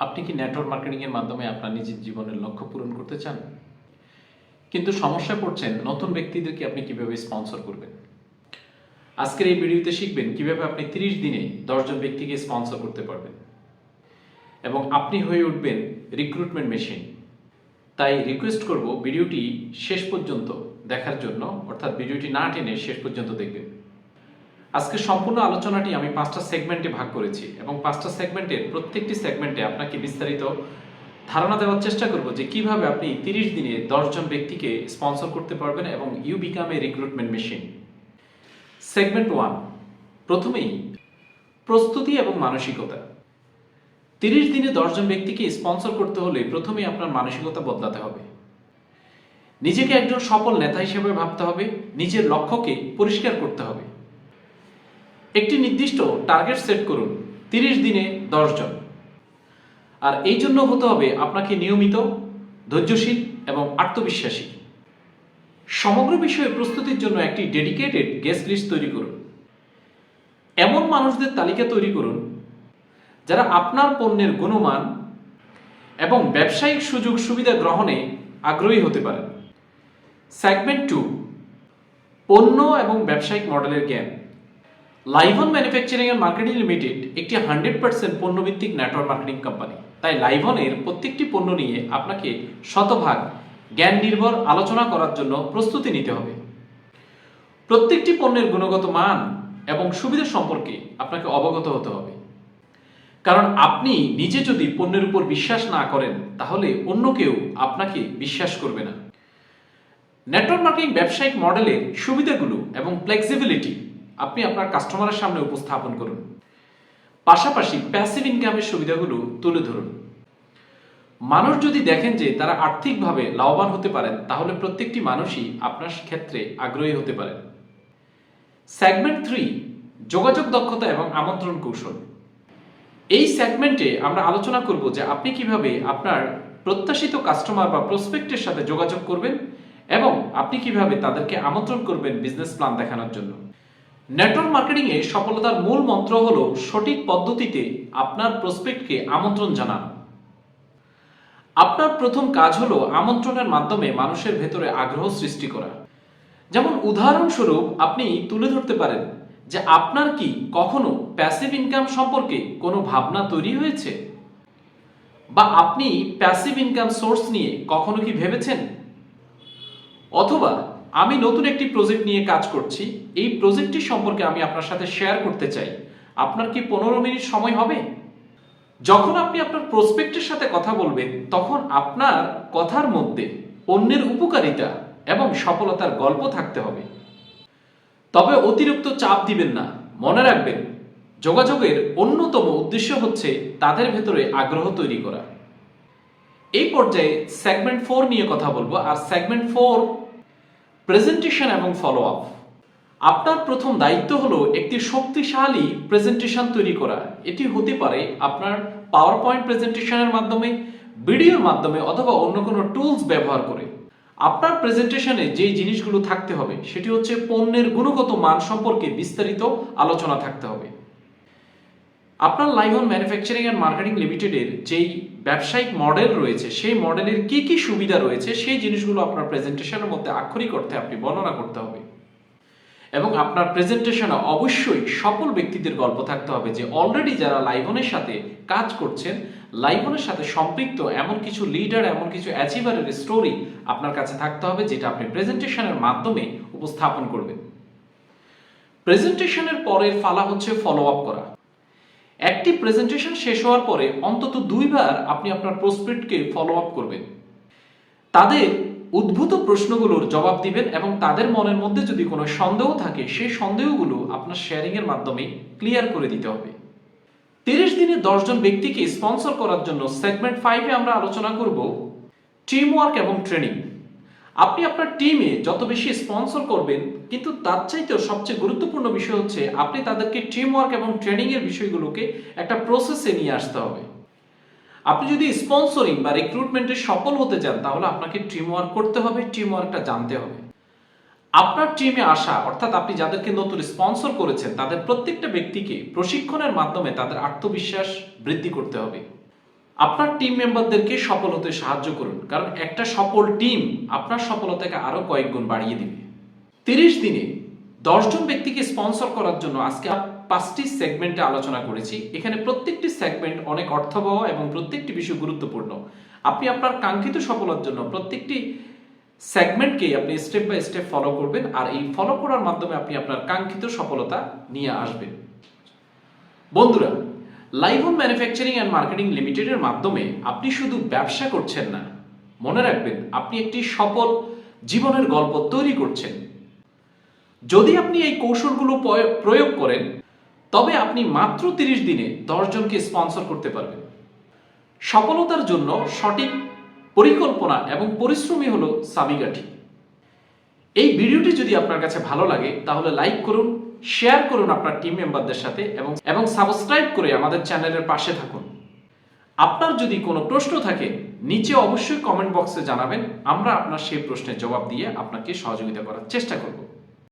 আপনি কি নেটওয়ার্ক মার্কেটিংয়ের মাধ্যমে আপনার নিজের জীবনের লক্ষ্য পূরণ করতে চান? কিন্তু সমস্যা পড়ছেন নতুন ব্যক্তিদেরকে আপনি কীভাবে স্পন্সর করবেন? আজকের এই ভিডিওতে শিখবেন কীভাবে আপনি 30 দিনে দশজন ব্যক্তিকে স্পন্সর করতে পারবেন। এবং আপনি হয়ে উঠবেন রিক্রুটমেন্ট মেশিন তাই রিকোয়েস্ট করব ভিডিওটি শেষ পর্যন্ত দেখার জন্য, অর্থাৎ ভিডিওটি না টেনে শেষ পর্যন্ত দেখবেন। আজকে সম্পূর্ণ আলোচনাটি আমি পাঁচটা সেগমেন্টে ভাগ করেছি এবং পাঁচটা সেগমেন্টের প্রত্যেকটি সেগমেন্টে আপনাকে বিস্তারিত ধারণা দেওয়ার চেষ্টা করব যে কীভাবে আপনি 30 দিনে দশজন ব্যক্তিকে স্পন্সর করতে পারবেন এবং you become a recruitment machine. Segment one, প্রথমেই প্রস্তুতি এবং মানসিকতা। তিরিশ দিনে দশজন ব্যক্তিকে স্পন্সর করতে হলে প্রথমেই আপনার মানসিকতা বদলাতে হবে। নিজেকে একজন সফল নেতা হিসেবে ভাবতে হবে, নিজের লক্ষ্যকে পরিষ্কার করতে হবে। একটি নির্দিষ্ট টার্গেট সেট করুন, তিরিশ দিনে দশজন আর এই জন্য হতে হবে আপনাকে নিয়মিত, ধৈর্যশীল এবং আত্মবিশ্বাসী। সমগ্র বিষয়ে প্রস্তুতির জন্য একটি ডেডিকেটেড গেস্ট লিস্ট তৈরি করুন। এমন মানুষদের তালিকা তৈরি করুন, যারা আপনার পণ্যের গুণমান এবং ব্যবসায়িক সুযোগ সুবিধা গ্রহণে আগ্রহী হতে পারেন। সেগমেন্ট টু পণ্য এবং ব্যবসায়িক মডেলের জ্ঞান। Liveon manufacturing and marketing limited একটি হান্ড্রেড পার্সেন্ট পণ্যভিত্তিক নেটওয়ার্ক মার্কেটিং কোম্পানি তাই লাইভনের প্রত্যেকটি পণ্য নিয়ে আপনাকে শতভাগ জ্ঞান নির্ভর আলোচনা করার জন্য প্রস্তুতি নিতে হবে। প্রত্যেকটি পণ্যের গুণগত মান এবং সুবিধা সম্পর্কে আপনাকে অবগত হতে হবে। কারণ আপনি নিজে যদি পণ্যের উপর বিশ্বাস না করেন, তাহলে অন্য কেউ আপনাকে বিশ্বাস করবে না। নেটওয়ার্ক মার্কেটিং ব্যবসায়িক মডেলের সুবিধাগুলো এবং ফ্লেক্সিবিলিটি আপনি আপনার কাস্টমারের সামনে উপস্থাপন করুন। পাশাপাশি প্যাসিভ ইনকামের সুবিধাগুলো তুলে ধরুন। মানুষ যদি দেখেন যে তারা আর্থিকভাবে লাভবান হতে পারেন, তাহলে প্রত্যেকটি মানুষই আপনার ক্ষেত্রে আগ্রহী হতে পারেন। সেগমেন্ট থ্রি যোগাযোগ দক্ষতা এবং আমন্ত্রণ কৌশল। এই সেগমেন্টে আমরা আলোচনা করব যে আপনি কীভাবে আপনার প্রত্যাশিত কাস্টমার বা প্রসপেক্টের সাথে যোগাযোগ করবেন এবং আপনি কীভাবে তাদেরকে আমন্ত্রণ করবেন বিজনেস প্ল্যান দেখানোর জন্য। নেটওয়ার্ক মার্কেটিং এ সফলতার মূল মন্ত্র হলো সঠিক পদ্ধতিতে আপনার প্রসপেক্টকে আমন্ত্রণ জানানো। আপনার প্রথম কাজ হলো আমন্ত্রণের মাধ্যমে মানুষের ভেতরে আগ্রহ সৃষ্টি করা। যেমন উদাহরণস্বরূপ আপনি তুলে ধরতে পারেন যে আপনার কি কখনো প্যাসিভ ইনকাম সম্পর্কে কোনো ভাবনা তৈরি হয়েছে? বা আপনি প্যাসিভ ইনকাম সোর্স নিয়ে কখনো কি ভেবেছেন? অথবা আমি নতুন একটি প্রজেক্ট নিয়ে কাজ করছি। এই প্রজেক্টটি সম্পর্কে আমি আপনার সাথে শেয়ার করতে চাই। আপনার কি পনেরো মিনিট সময় হবে? যখন আপনি আপনার প্রসপেক্টের সাথে কথা বলবেন, তখন আপনার কথার মধ্যে অন্যের উপকারিতা এবং সফলতার গল্প থাকতে হবে। তবে অতিরিক্ত চাপ দিবেন না, মনে রাখবেন, যোগাযোগের অন্যতম উদ্দেশ্য হচ্ছে তাদের ভেতরে আগ্রহ তৈরি করা। এই পর্যায়ে সেগমেন্ট ফোর নিয়ে কথা বলব। আর সেগমেন্ট ফোর প্রেজেন্টেশন এবং ফলো আপ আপনার প্রথম দায়িত্ব হলো একটি শক্তিশালী প্রেজেন্টেশন তৈরি করা। এটি হতে পারে আপনার পাওয়ার পয়েন্ট প্রেজেন্টেশনের মাধ্যমে ভিডিওর মাধ্যমে অথবা অন্য কোনো টুলস ব্যবহার করে। আপনার প্রেজেন্টেশনে যে জিনিসগুলো থাকতে হবে, সেটি হচ্ছে পণ্যের গুণগত মান সম্পর্কে বিস্তারিত আলোচনা থাকতে হবে। আপনার লাইভন ম্যানুফ্যাকচারিং অ্যান্ড মার্কেটিং লিমিটেডের যেই ব্যবসায়িক মডেল রয়েছে, সেই মডেলের কি কি সুবিধা রয়েছে, সেই জিনিসগুলো আপনার প্রেজেন্টেশনের মধ্যে আক্ষরিক অর্থে আপনি বর্ণনা করতে হবে। এবং আপনার প্রেজেন্টেশনে অবশ্যই সফল ব্যক্তিদের গল্প থাকতে হবে যে অলরেডি যারা লাইভনের সাথে কাজ করছেন লাইভনের সাথে সম্পৃক্ত এমন কিছু লিডার এমন কিছু অ্যাচিভারের স্টোরি আপনার কাছে থাকতে হবে যেটা আপনি প্রেজেন্টেশনের মাধ্যমে উপস্থাপন করবেন। প্রেজেন্টেশনের পরের ফালা হচ্ছে ফলো আপ করা। একটি প্রেজেন্টেশন শেষ হওয়ার পরে অন্তত দুইবার আপনি আপনার প্রসপেক্টকে ফলো আপ করবেন। তাদের উদ্ভূত প্রশ্নগুলোর জবাব দিবেন এবং তাদের মনের মধ্যে যদি কোনো সন্দেহ থাকে, সেই সন্দেহগুলো আপনার শেয়ারিং এর মাধ্যমে ক্লিয়ার করে দিতে হবে। তিরিশ দিনে দশজন ব্যক্তিকে স্পন্সর করার জন্য সেগমেন্ট ফাইভে আমরা আলোচনা করব টিম ওয়ার্ক এবং ট্রেনিং আপনি আপনার টিমে যত বেশি স্পন্সর করবেন, কিন্তু তার চাইতেও সবচেয়ে গুরুত্বপূর্ণ বিষয় হচ্ছে আপনি তাদেরকে টিম ওয়ার্ক এবং ট্রেনিং এর বিষয়গুলোকে একটা প্রসেসে নিয়ে আসতে হবে। আপনি যদি স্পন্সরিং বা রিক্রুটমেন্টে সফল হতে চান, তাহলে আপনাকে টিম ওয়ার্ক করতে হবে টিম ওয়ার্কটা জানতে হবে। আপনার টিমে আসা, অর্থাৎ আপনি যাদেরকে নতুন স্পন্সর করেছেন, তাদের প্রত্যেকটা ব্যক্তিকে প্রশিক্ষণের মাধ্যমে তাদের আত্মবিশ্বাস বৃদ্ধি করতে হবে। আপনার টিম মেম্বারদেরকে সফল হতে সাহায্য করুন। কারণ একটা সফল টিম আপনার সফলতাকে আরও কয়েক গুণ বাড়িয়ে দিবে। তিরিশ দিনে দশজন ব্যক্তিকে স্পন্সর করার জন্য আজকে পাঁচটি সেগমেন্টে আলোচনা করেছি। এখানে প্রত্যেকটি সেগমেন্ট অনেক অর্থবহ এবং প্রত্যেকটি বিষয় গুরুত্বপূর্ণ। আপনি আপনার কাঙ্ক্ষিত সফলতার জন্য প্রত্যেকটি সেগমেন্টকে আপনি স্টেপ বাই স্টেপ ফলো করবেন আর এই ফলো করার মাধ্যমে আপনি আপনার কাঙ্ক্ষিত সফলতা নিয়ে আসবেন। বন্ধুরা লাইভন ম্যানুফ্যাকচারিং অ্যান্ড মার্কেটিং লিমিটেডের মাধ্যমে আপনি শুধু ব্যবসা করছেন না, মনে রাখবেন আপনি একটি সফল জীবনের গল্প তৈরি করছেন। যদি আপনি এই কৌশলগুলো প্রয়োগ করেন, তবে আপনি মাত্র তিরিশ দিনে দশজনকে স্পন্সর করতে পারবেন। সফলতার জন্য সঠিক পরিকল্পনা এবং পরিশ্রমী হলো চাবিকাঠি এই ভিডিওটি যদি আপনার কাছে ভালো লাগে, তাহলে লাইক করুন শেয়ার করুন আপনার টিম মেম্বারদের সাথে এবং এবং সাবস্ক্রাইব করে আমাদের চ্যানেলের পাশে থাকুন। আপনার যদি কোনো প্রশ্ন থাকে, নিচে অবশ্যই কমেন্ট বক্সে জানাবেন। আমরা আপনার সেই প্রশ্নের জবাব দিয়ে আপনাকে সহযোগিতা করার চেষ্টা করব।